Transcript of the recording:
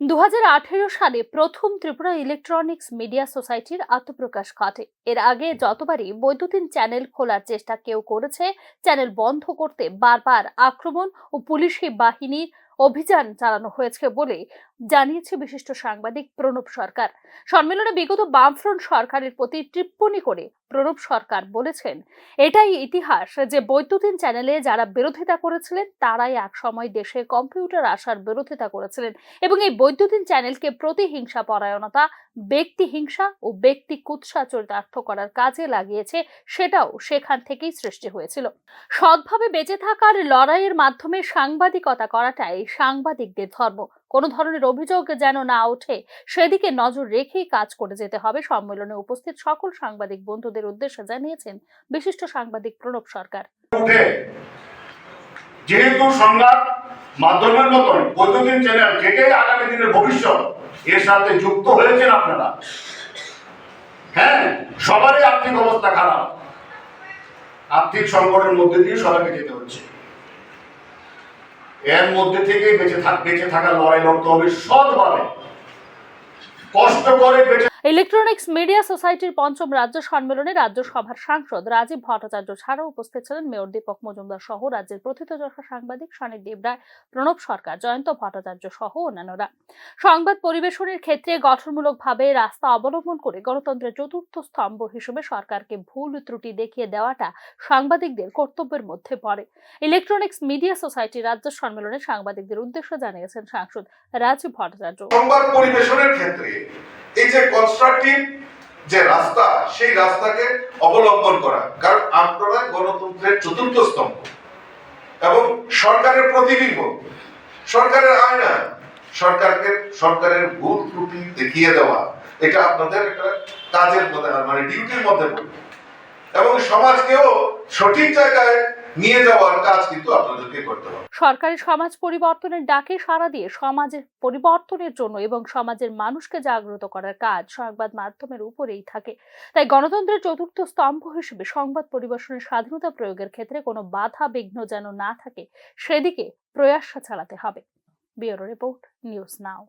দু হাজার আঠেরো সালে প্রথম ত্রিপুরা ইলেকট্রনিক্স মিডিয়া সোসাইটির আত্মপ্রকাশ ঘটে। এর আগে যতবারই বৈদ্যুতিন চ্যানেল খোলার চেষ্টা কেউ করেছে, চ্যানেল বন্ধ করতে বারবার আক্রমণ ও পুলিশি বাহিনীর অভিযান চালানো হয়েছে বলে জানিয়েছে বিশিষ্ট সাংবাদিক প্রণব সরকার। সম্মেলনে বিগত বামফ্রন্ট সরকারের প্রতি টিপ্পণী করে প্রণব সরকার বলেছেন, এটাই ইতিহাস যে বৈদ্যুতিন চ্যানেলে যারা বিরোধিতা করেছিলেন, তারাই এক সময় দেশে কম্পিউটার আসার বিরোধিতা করেছিলেন এবং এই বৈদ্যুতিন চ্যানেলকে প্রতিহিংসা পরায়ণতা ব্যক্তি হিংসা ও ব্যক্তি কুৎসা চরিতার্থ করার কাজে লাগিয়েছে, সেটাও সেখান থেকেই সৃষ্টি হয়েছিল। সৎভাবে বেঁচে থাকার লড়াইয়ের মাধ্যমে সাংবাদিকতা করাটাই সাংবাদিকদের ধর্ম। কোনো ধরনের অভিযোগ যেন না ওঠে, সেদিকে নজর রেখেই কাজ করে যেতে হবে। সম্মেলনে উপস্থিত সকল সাংবাদিক বন্ধুদের উদ্দেশ্যে জানিয়েছেন বিশিষ্ট সাংবাদিক প্রণব সরকার। যেহেতু সংবাদ মাধ্যমের মতন বৈদ্যুতিন চ্যানেল যেটাই আগামী দিনের ভবিষ্যৎ এর সাথে যুক্ত হয়েছেন আপনারা হ্যাঁ সবারই আর্থিক অবস্থা খারাপ। আর্থিক সংকটের মধ্যে দিয়ে সবাইকে যেতে হচ্ছে। এর মধ্যে থেকে বেঁচে থাক বেঁচে থাকার লড়াই লড়তে হবে সৎভাবে। কষ্ট করে বেঁচে ইলেকট্রনিক্স মিডিয়া সোসাইটির পঞ্চম রাজ্য সম্মেলনে রাজ্যসভার সাংসদ রাজীব ভট্টাচার্য ছাড়াও উপস্থিত ছিলেন মেয়র দীপক মজুমদার সহ রাজ্যের প্রথিতযশা সাংবাদিক সনিক দেবরায় প্রণব সরকার, জয়ন্ত ভট্টাচার্য সহ অন্যান্যরা। সংবাদ পরিবেশনের ক্ষেত্রে গঠনমূলকভাবে রাস্তা অবলম্বন করে গণতন্ত্রের চতুর্থ স্তম্ভ হিসেবে সরকারকে ভুল ত্রুটি দেখিয়ে দেওয়াটা সাংবাদিকদের কর্তব্যের মধ্যে পড়ে। ইলেকট্রনিক্স মিডিয়া সোসাইটি রাজ্য সম্মেলনে সাংবাদিকদের উদ্দেশ্য জানিয়েছেন সাংসদ রাজীব ভট্টাচার্য। সংবাদ পরিবেশনের ক্ষেত্রে এই যে কনস্ট্রাকটিভ যে রাস্তা, সেই রাস্তাকে অবলম্বন করা। কারণ আপনারা গণতন্ত্রের চতুর্থ স্তম্ভ। এবং সরকারের প্রতিবিম্ব। সরকারের আয়না। সরকারকে, সরকারের ভুল ত্রুটি দেখিয়ে দেওয়া। এটা আপনাদের একটা কাজের মধ্যে মানে ডিউটির মধ্যে পড়বে। এবং সমাজকেও সঠিক জায়গায় নিয়ে যাওয়ার কাজ কিন্তু আপনাদেরকে করতে হবে। সরকারি সমাজ পরিবর্তনের ডাকে সাড়া দিয়ে সমাজের পরিবর্তনের জন্য এবং সমাজের মানুষকে জাগ্রত করার কাজ সংবাদ মাধ্যমের উপরেই থাকে। তাই গণতন্ত্রের চতুর্থ স্তম্ভ হিসেবে সংবাদ পরিবেশনের স্বাধীনতা প্রয়োগের ক্ষেত্রে কোনো বাধা বিঘ্ন যেন না থাকে, সেদিকে প্রয়াস চালাতে হবে। Bureau report, news now.